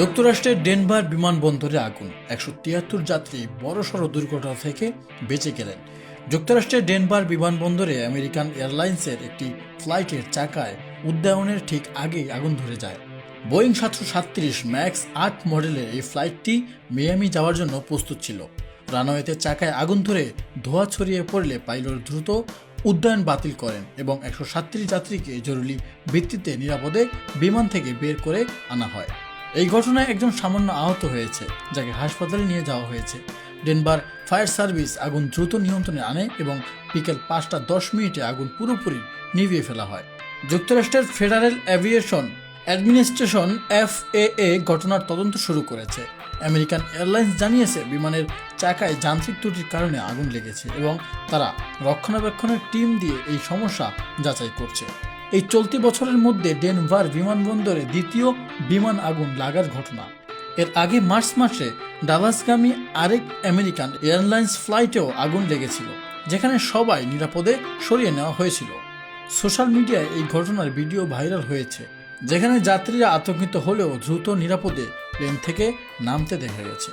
যুক্তরাষ্ট্রের ডেনভার বিমানবন্দরে আগুন। একশো তিয়াত্তর যাত্রী বড়সড় দুর্ঘটনা থেকে বেঁচে গেলেন। যুক্তরাষ্ট্রের ডেনভার বিমানবন্দরে আমেরিকান এয়ারলাইন্সের একটি ফ্লাইটের চাকায় উদ্যায়নের ঠিক আগেই আগুন ধরে যায়। বোয়িং সাতশো সাতত্রিশ ম্যাক্স আট মডেলের এই ফ্লাইটটি মিয়ামি যাওয়ার জন্য প্রস্তুত ছিল। রানওয়েতে চাকায় আগুন ধরে ধোঁয়া ছড়িয়ে পড়লে পাইলট দ্রুত উড্ডয়ন বাতিল করেন এবং একশো সাতত্রিশ যাত্রীকে জরুরি ভিত্তিতে নিরাপদে বিমান থেকে বের করে আনা হয়। এই ঘটনায় একজন সামান্য আহত হয়েছে, যাকে হাসপাতালে নিয়ে যাওয়া হয়েছে। ডেনভার ফায়ার সার্ভিস আগুন দ্রুত নিয়ন্ত্রণে আনে এবং বিকেল পাঁচটা দশ মিনিটে আগুন পুরোপুরি নিভিয়ে ফেলা হয়। যুক্তরাষ্ট্রের ফেডারেল অ্যাভিয়েশন অ্যাডমিনিস্ট্রেশন এফএএ ঘটনার তদন্ত শুরু করেছে। আমেরিকান এয়ারলাইন্স জানিয়েছে, বিমানের চাকায় যান্ত্রিক ত্রুটির কারণে আগুন লেগেছে এবং তারা রক্ষণাবেক্ষণের টিম দিয়ে এই সমস্যা যাচাই করছে। এই চলতি বছরের মধ্যে ডেনভার বিমানবন্দরে দ্বিতীয় বিমান আগুন লাগার ঘটনা। এর আগে মার্চ মাসে ডালাসগামী আরেক আমেরিকান এয়ারলাইন্স ফ্লাইটেও আগুন লেগেছিল, যেখানে সবাই নিরাপদে সরিয়ে নেওয়া হয়েছিল। সোশ্যাল মিডিয়ায় এই ঘটনার ভিডিও ভাইরাল হয়েছে, যেখানে যাত্রীরা আতঙ্কিত হলেও দ্রুত নিরাপদে প্লেন থেকে নামতে দেখা গেছে।